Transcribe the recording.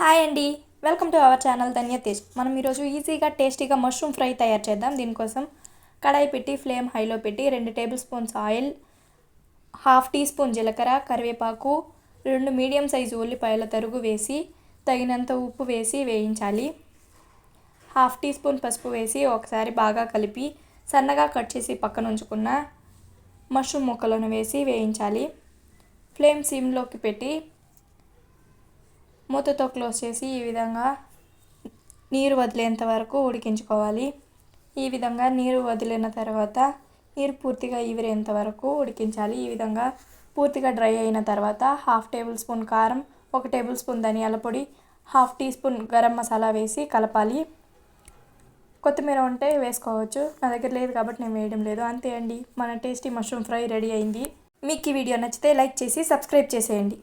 Hi అండి. Welcome to our channel Dhanya Tej. మనం ఈరోజు ఈజీగా టేస్టీగా మష్రూమ్ ఫ్రై తయారు చేద్దాం. దీనికోసం కడాయి పెట్టి ఫ్లేమ్ హైలో పెట్టి రెండు tablespoons oil half teaspoon జీలకర్ర కరివేపాకు రెండు మీడియం సైజు ఉల్లిపాయల తరుగు వేసి తగినంత ఉప్పు వేసి వేయించాలి. హాఫ్ టీ స్పూన్ పసుపు వేసి ఒకసారి బాగా కలిపి సన్నగా కట్ చేసి పక్కన ఉంచుకున్న మష్రూమ్ ముక్కలను వేసి వేయించాలి. ఫ్లేమ్ సిమ్లోకి పెట్టి మూతతో క్లోజ్ చేసి ఈ విధంగా నీరు వదిలేంత వరకు ఉడికించుకోవాలి. ఈ విధంగా నీరు వదిలిన తర్వాత నీరు పూర్తిగా ఈవిరేంత వరకు ఉడికించాలి. ఈ విధంగా పూర్తిగా డ్రై అయిన తర్వాత హాఫ్ టేబుల్ స్పూన్ కారం ఒక టేబుల్ స్పూన్ ధనియాల పొడి half teaspoon garam masala వేసి కలపాలి. కొత్తిమీర ఉంటే వేసుకోవచ్చు. నా దగ్గర లేదు కాబట్టి నేను వేయడం లేదు. అంతే అండి. మన టేస్టీ మష్రూమ్ ఫ్రై రెడీ అయింది. మీకు ఈ వీడియో నచ్చితే లైక్ చేసి సబ్స్క్రైబ్ చేసేయండి.